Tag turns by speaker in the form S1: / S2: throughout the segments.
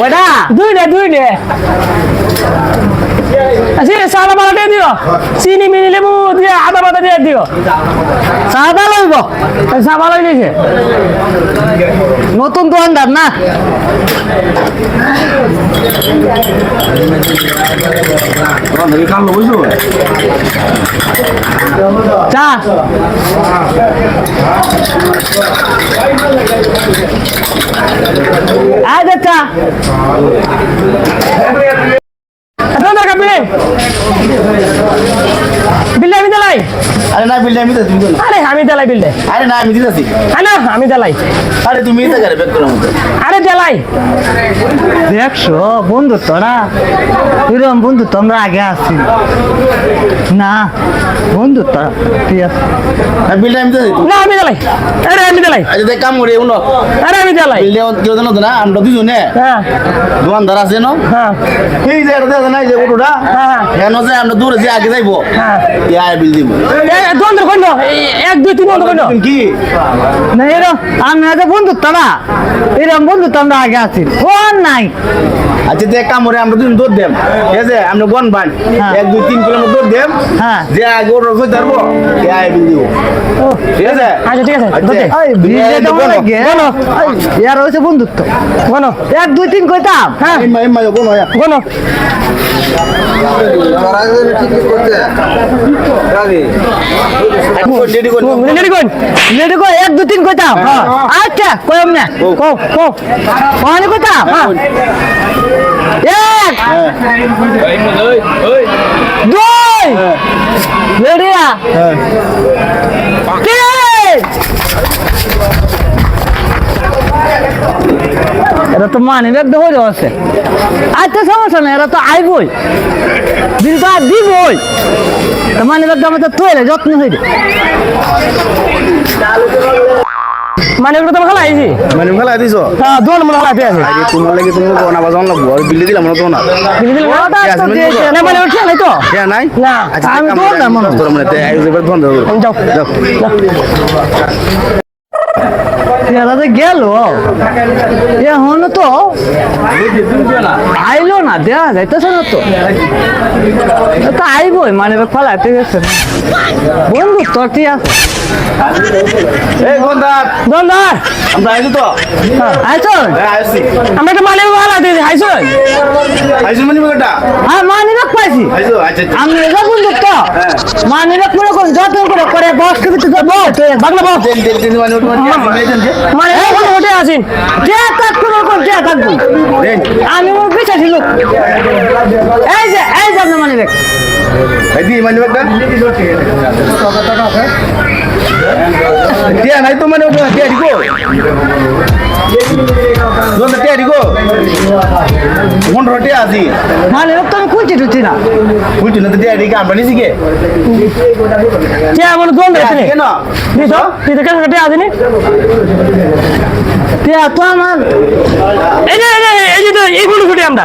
S1: কয়টা
S2: দুই নে দুই নে আচ্ছা সাদা মালা দিয়ে দিও। চিনি, মিনি, লেবু দিয়ে আদা বাদা দিয়ে দিও।
S1: চাঁদা লাগব
S2: ভালো দিয়েছে
S1: নতুন দোকানদার না? চা। আয় দে চা
S2: দোকানদার কা বিলে বিলে আমি দেলাই
S3: আরে না বিলটা আমি তো তুমি তো না।
S2: আরে আমি দেলাই বিলে
S3: আরে না আমি দিতেছি
S2: হ্যাঁ না আমি দেলাই
S3: আরে তুমি করে
S2: আরে দেলাই
S1: দেখছ বন্ধু তোরা এরকম বন্ধু তোমরা আগে আসছি না বন্ধু তোরা ঠিক আছে।
S3: আর বিলটা আমি
S2: না আমি দেলাই আরে আমি দেলাই
S3: দেখ কাম করে উনো
S2: আরে আমি দেলাই
S3: বিলটা কেউ জানো তো না? আমরা দুজনে।
S2: হ্যাঁ।
S3: দোকানদার আছে না?
S2: হ্যাঁ।
S3: এই যে এটা না এই যে ওটা
S2: হ্যাঁ।
S3: কেন যে আমরা দূরে যে আগে যাইবো
S2: হ্যাঁ।
S3: বিল দিব
S2: দোকানদার কইন এক দুই তিন বন্ধ
S3: কি?
S1: না এরকম আমি আগে বন্ধু তোরা এরকম বন্ধু তোমরা আগে আসছি ফোন নাই।
S3: আচ্ছা দেখ কাম করে আমরা দুজন দৌড় দেম। ঠিক আছে? আমরা গন বান।
S1: হ্যাঁ।
S3: এক দুই তিন কিলোমিটার দৌড় দেম।
S1: হ্যাঁ।
S3: যে আগে ওটা কই ধরবো দিব। ঠিক আছে?
S2: আচ্ছা ঠিক আছে।
S3: আচ্ছা।
S1: দেবো। ইয়ার হয়েছে বন্ধুত্ব।
S2: বলো
S1: এক দুই তিন কইতাম।
S2: হ্যাঁ।
S3: কোন
S1: এক দুই তিন কইতাম
S2: হ্যাঁ।
S1: আচ্ছা কইম না।
S2: কো কো
S1: কহানি কইতাম
S2: হ্যাঁ।
S1: এক। দুই। লেডিয়া তিন। এরা তো মানে একদম হয়ে যাচ্ছে আচ্ছা সমস্যা নেই এরা তো আইবই। দিদি তো আর দিবই। তো মানে একদম আমাদের তৈরি যত্ন হয়ে
S2: মানে ওগুলো তো খেলা আইছি
S3: মানে
S2: হ্যাঁ দোন মনে খেলা আছে
S3: আরে তোমার লাগে তুমি কোন আবার জানলা বড় বিল দিলাম না তো না
S2: না মানে ওটা নাই তো?
S3: হ্যাঁ নাই?
S2: না,
S3: আচ্ছা
S1: আমি
S3: কাম
S1: না মনে
S3: তোর মানে তে আইজ এবার বন্ধ করো
S2: যাও।
S3: যাও।
S1: এরা তো গেল এখন তো আইলো না দেওয়া যাইতেছে না তো। তো আইবই মানে ফলাইতে গেছে। বন্ধু তোর ঠিক আছে। আমি এটা তো। মানি রাখ করে কোন যত করে করে বস কে ভিতরে যাব
S2: বাংলা বাপ
S3: দেন দেন দেন মানে মানে
S2: এখন ওটে আছেন
S1: কে কাজ করে কোন কে
S3: দেন।
S1: আমি ও বিশ্বাসী লোক এই যে এই যে মানি
S3: দি মানে বেটা টিয়া নাই তো মানে টিয়া দিকো দোন টিয়া দিকো কোন রটে আজি
S1: মানি তো আমি খুঁজছি টুচি না
S3: বুঝছ না তো টিয়া দিকে আমরা নিছি কে টিয়া
S2: দেখে
S3: দিকে না
S2: দিছো দিতে কেন কেটে আসেনি
S1: তে তো আমার
S2: এই যে এই যে এই যে তো এইগুলো ছুটে আমরা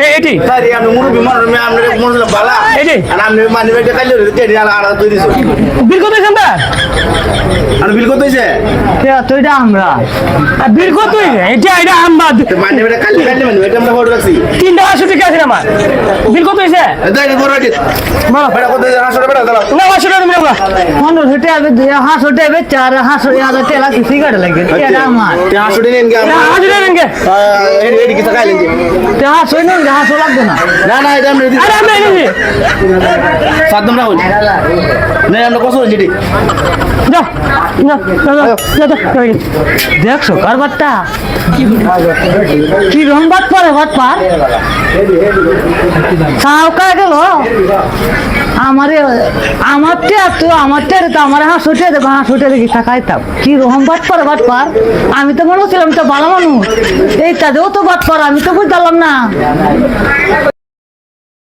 S2: এই এটি
S3: সারি আমি মুরবি মারবে আমরা মনে বালা আর আমি মানে বেটা কাইলে দিয়া আর তুই দিছো।
S2: বিল কত হয়েছে আমরা
S3: আর বিল কত হইছে?
S1: তে তো এটা আমরা।
S2: আর বিল কত হয়েছে এটা এটা আমরা
S3: মানে বেটা কাইলে কাইলে মানে বেটা আমরা ফটো রাখছি।
S2: তিনটা পাঁচশো টাকা আছে আমার। বিল কত হয়েছে
S3: দেখ বড় আছে
S2: বলো
S3: বেটা কত হাসো বেটা দাঁড়াও
S2: না পাঁচশো টাকা তুমি আমরা
S1: পনেরো হেঁটে আবে হাঁস ওটে বেচে আর হাঁস তেল আছে সিগারেট লাগে। এটা আমার।
S3: তে হাসো দিন এনকে
S2: না
S3: আমরা
S2: হাজির নেনগে
S3: এডি এডি কিছু খাইলেন
S1: তে হাঁস না হাঁস লাগবে না।
S3: না না এটা আমরা
S2: আরে আমরা
S3: সাত নম্বর রাখুন না আমরা কত
S2: যাও
S1: দেখছ কারবারটা কি রকম বাট পারে বাট পার সাউকা গেল? আমার আমার টে তো আমার টে তো আমার হাঁস উঠে দেখো হাঁস উঠে দেখি খাইতাম কি রকম বাট পারে বাট পার আমি তো মনে হচ্ছিলাম তো ভালো মানুষ। এই কাজেও তো বাট পার আমি তো বুঝতে পারলাম না।